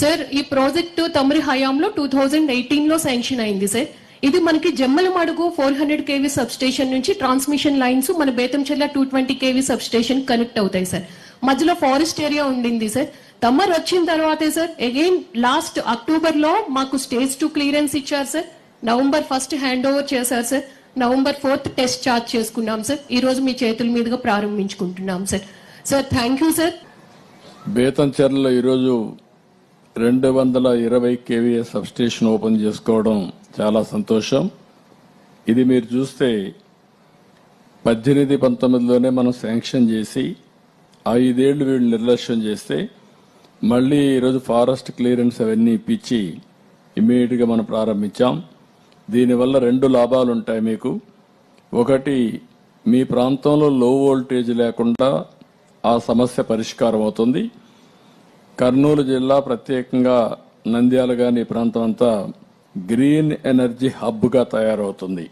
Sir ఈ project తమరి హయాంలో టూ థౌజండ్ ఎయిటీన్లో శాంక్షన్ అయింది సార్. ఇది మనకి Jammalamadugu four hundred KV substation నుంచి ట్రాన్స్మిషన్ లైన్స్ మన Betamcherla two twenty KV substation connect అవుతాయి సార్. మధ్యలో ఫారెస్ట్ ఏరియా ఉండింది సార్. తమ్మర్ వచ్చిన తర్వాతే సార్ అగైన్ లాస్ట్ అక్టోబర్లో మాకు స్టేజ్ టూ క్లియరెన్స్ ఇచ్చారు sir. November first hand over చేశారు sir. November fourth test charge చేసుకున్నాం సార్. ఈ రోజు మీ చేతుల మీదుగా ప్రారంభించుకుంటున్నాం sir. Sir thank you sir Betamcherla ఈరోజు రెండు వందల ఇరవై కేవీఏ సబ్స్టేషన్ ఓపెన్ చేసుకోవడం చాలా సంతోషం. ఇది మీరు చూస్తే పద్దెనిమిది పంతొమ్మిదిలోనే మనం శాంక్షన్ చేసి ఐదేళ్ళు వీళ్ళు నిర్లక్ష్యం చేస్తే మళ్ళీ ఈరోజు ఫారెస్ట్ క్లియరెన్స్ అవన్నీ ఇప్పించి ఇమ్మీడియట్గా మనం ప్రారంభించాం. దీనివల్ల రెండు లాభాలు ఉంటాయి మీకు. ఒకటి మీ ప్రాంతంలో లో వోల్టేజ్ లేకుండా ఆ సమస్య పరిష్కారం అవుతుంది. కర్నూలు జిల్లా ప్రత్యేకంగా నంద్యాల కానీ ప్రాంతం అంతా గ్రీన్ ఎనర్జీ హబ్గా తయారవుతుంది.